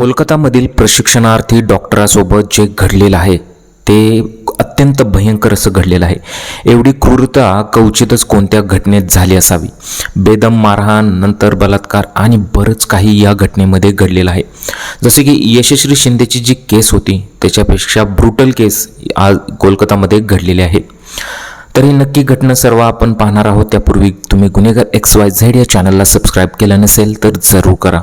कोलकातामधील प्रशिक्षणार्थी डॉक्टरासोबत जे घडलेलं आहे ते अत्यंत भयंकर असं घडलेलं आहे. एवढी क्रूरता कवचितच कोणत्या घटनेत झाली असावी? बेदम मारहाण नंतर बलात्कार आणि बरंच काही या घटनेमध्ये घडलेलं आहे. जसे की यशस्वी शिंदेची जी केस होती त्याच्यापेक्षा ब्रुटल केस आज कोलकातामध्ये घडलेली आहे. तर ही नक्की घटना सर्व आपण पाहणार आहोत. त्यापूर्वी तुम्ही गुन्हेगार एक्स वाय झेड या चॅनलला सबस्क्राईब केलं नसेल तर जरूर करा.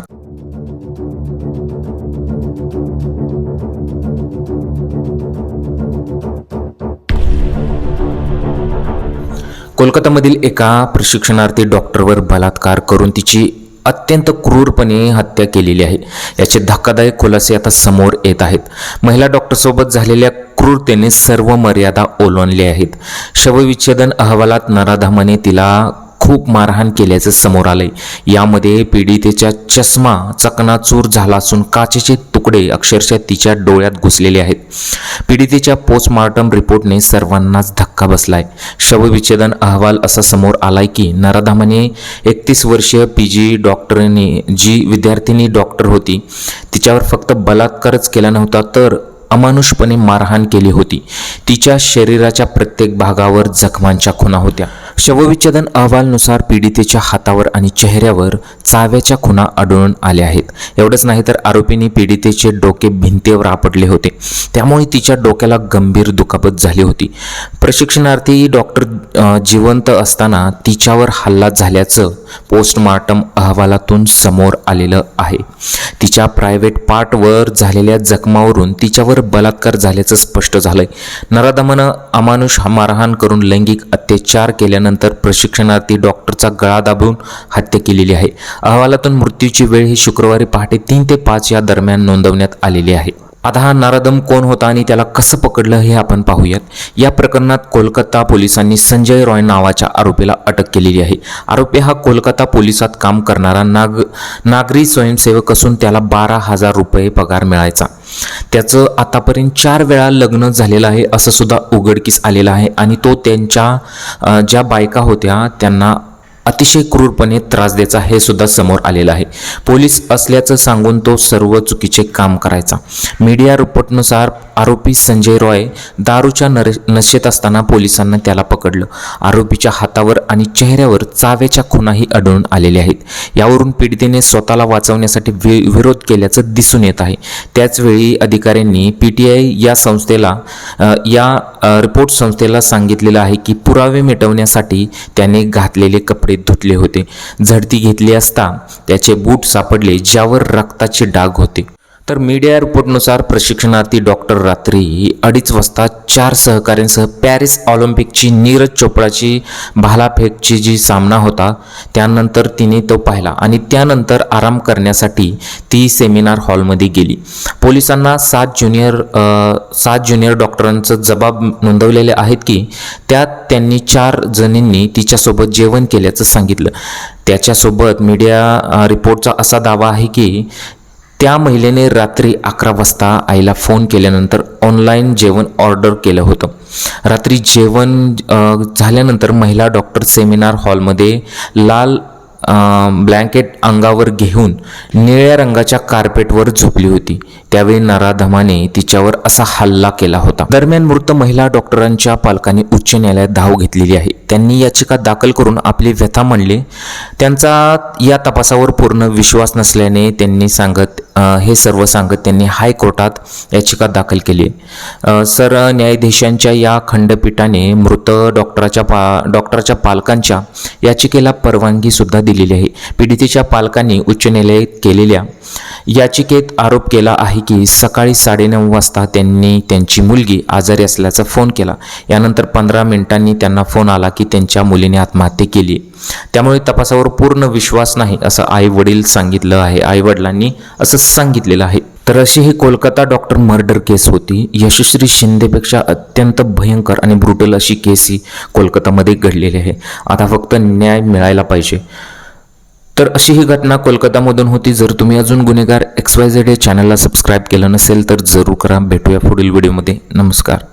कोलकातामधील एका प्रशिक्षणार्थी डॉक्टरवर बलात्कार करून तिची अत्यंत क्रूरपणे हत्या केलेली आहे. याचे धक्कादायक खुलासे आता समोर येत आहेत. महिला डॉक्टरसोबत झालेल्या क्रूरतेने सर्व मर्यादा ओलांडल्या आहेत. शवविच्छेदन अहवालात नराधामाने तिला खूप मारहाण केल्याचं समोर आलंय. यामध्ये पीडितेच्या चष्मा चकनाचूर झाला असून काचेचे तुकडे अक्षरशः तिच्या डोळ्यात घुसलेले आहेत. पीडितेच्या पोस्टमॉर्टम रिपोर्टने सर्वांनाच धक्का बसलाय. शवविच्छेदन अहवाल असा समोर आलाय की नराधामाने एकतीस वर्षीय पी जी डॉक्टरने जी विद्यार्थिनी डॉक्टर होती तिच्यावर फक्त बलात्कारच केला नव्हता तर अमानुषपणे मारहाण केली होती. तिच्या शरीराच्या प्रत्येक भागावर जखमांच्या खुणा होत्या. शवविच्छेदन अहवालनुसार पीडितेच्या हातावर आणि चेहऱ्यावर चाव्याच्या खुणा आढळून आल्या आहेत. एवढंच नाही तर आरोपींनी पीडितेचे डोके भिंतीवर आपटले होते. त्यामुळे तिच्या डोक्याला गंभीर दुखापत झाली होती. प्रशिक्षणार्थी डॉक्टर जिवंत असताना तिच्यावर हल्ला झाल्याचं पोस्टमॉर्टम अहवालातून समोर आलेलं आहे. तिच्या प्रायव्हेट पार्टवर झालेल्या जखमावरून तिच्यावर बलात्कार झाल्याचं स्पष्ट झालंय. नरादमानं अमानुष मारहाण करून लैंगिक अत्याचार केल्यानंतर प्रशिक्षणार्थी डॉक्टरचा गळा दाबून हत्या केलेली आहे. अहवालातून मृत्यूची वेळ ही शुक्रवारी पहाटे तीन ते पाच या दरम्यान नोंदवण्यात आलेली आहे. आता हा नारदम कोण होता आणि त्याला कसं पकडलं हे आपण पाहूयात. या प्रकरणात कोलकाता पोलिसांनी संजय रॉय नावाच्या आरोपीला अटक केलेली आहे. आरोपी हा कोलकाता पोलिसात काम करणारा नाग नागरी स्वयंसेवक असून त्याला बारा हजार रुपये पगार मिळायचा. त्याचं आतापर्यंत चार वेळा लग्न झालेलं आहे असं सुद्धा उघडकीस आलेलं आहे. आणि तो त्यांच्या ज्या बायका होत्या त्यांना अतिशय क्रूरपणे त्रास द्यायचा हे सुद्धा समोर आलेलं आहे. पोलीस असल्याचं सांगून तो सर्व चुकीचे काम करायचा. मीडिया रिपोर्टनुसार आरोपी संजय रॉय दारूच्या नर नशेत असताना पोलिसांना त्याला पकडलं. आरोपीच्या हातावर आणि चेहऱ्यावर चाव्याच्या खुणाही आढळून आलेल्या आहेत. यावरून पीडितेने स्वतःला वाचवण्यासाठी वि विरोध केल्याचं दिसून येत आहे. त्याचवेळी अधिकाऱ्यांनी पी टी आय या संस्थेला या रिपोर्ट संस्थेला सांगितलेलं आहे की पुरावे मिटवण्यासाठी त्याने घातलेले कपडे धुतले होते. झडती घेतली असता त्याचे बूट सापडले ज्यावर रक्ताचे डाग होते. तर मीडिया रिपोर्टनुसार प्रशिक्षणार्थी डॉक्टर रात्री अडीच वाजता चार सहकाऱ्यांसह पॅरिस ऑलिम्पिकची नीरज चोपडाची भालाफेकची जी सामना होता त्यानंतर तिने तो पाहिला आणि त्यानंतर आराम करण्यासाठी ती सेमिनार हॉलमध्ये गेली. पोलिसांना सात ज्युनियर सात ज्युनियर डॉक्टरांचं जबाब नोंदवलेले आहेत की त्यात त्यांनी चार जणींनी तिच्यासोबत जेवण केल्याचं सांगितलं. त्याच्यासोबत मीडिया रिपोर्टचा असा दावा आहे की त्या महिलेने रात्री अकरा वाजता आईला फोन केल्यानंतर ऑनलाईन जेवण ऑर्डर केलं होतं. रात्री जेवण झाल्यानंतर महिला डॉक्टर सेमिनार हॉलमध्ये लाल ब्लँकेट अंगावर घेऊन निळ्या रंगाच्या कार्पेटवर झोपली होती. त्यावेळी नराधमाने तिच्यावर असा हल्ला केला होता. दरम्यान मृत महिला डॉक्टरांच्या पालकांनी उच्च न्यायालयात धाव घेतलेली आहे. त्यांनी याचिका दाखल करून आपली व्यथा मांडली. त्यांचा या तपासावर पूर्ण विश्वास नसल्याने त्यांनी सांगत हे सर्व सांगत त्यांनी हायकोर्टात याचिका दाखल केली. सर न्यायाधीशांच्या या खंडपीठाने मृत डॉक्टराच्या पा डॉक्टरच्या पालकांच्या याचिकेला परवानगी सुद्धा दिलेली आहे. पीडितेच्या पालकांनी उच्च न्यायालयात केलेल्या याचिकेत आरोप केला आहे की सकाळी साडेनऊ वाजता त्यांनी त्यांची मुलगी आजारी असल्याचा फोन केला. यानंतर पंधरा मिनिटांनी त्यांना फोन आला की त्यांच्या मुलीने आत्महत्या केली. त्यामुळे तपासावर पूर्ण विश्वास नाही असं आई वडील सांगितलं आहे. आई वडिलांनी असं सांगितलेलं आहे. तर अशी ही कोलकाता डॉक्टर मर्डर केस होती. यशस्वी शिंदेपेक्षा अत्यंत भयंकर आणि ब्रुटल अशी केस ही कोलकातामध्ये घडलेली आहे. आता फक्त न्याय मिळायला पाहिजे. तर अशी ही घटना कोलकातामधून होती. जर तुम्ही अजून गुन्हेगार एक्स वाय झेड या चॅनलला सबस्क्राईब केलं नसेल तर जरूर करा. भेटूया पुढील व्हिडिओमध्ये नमस्कार.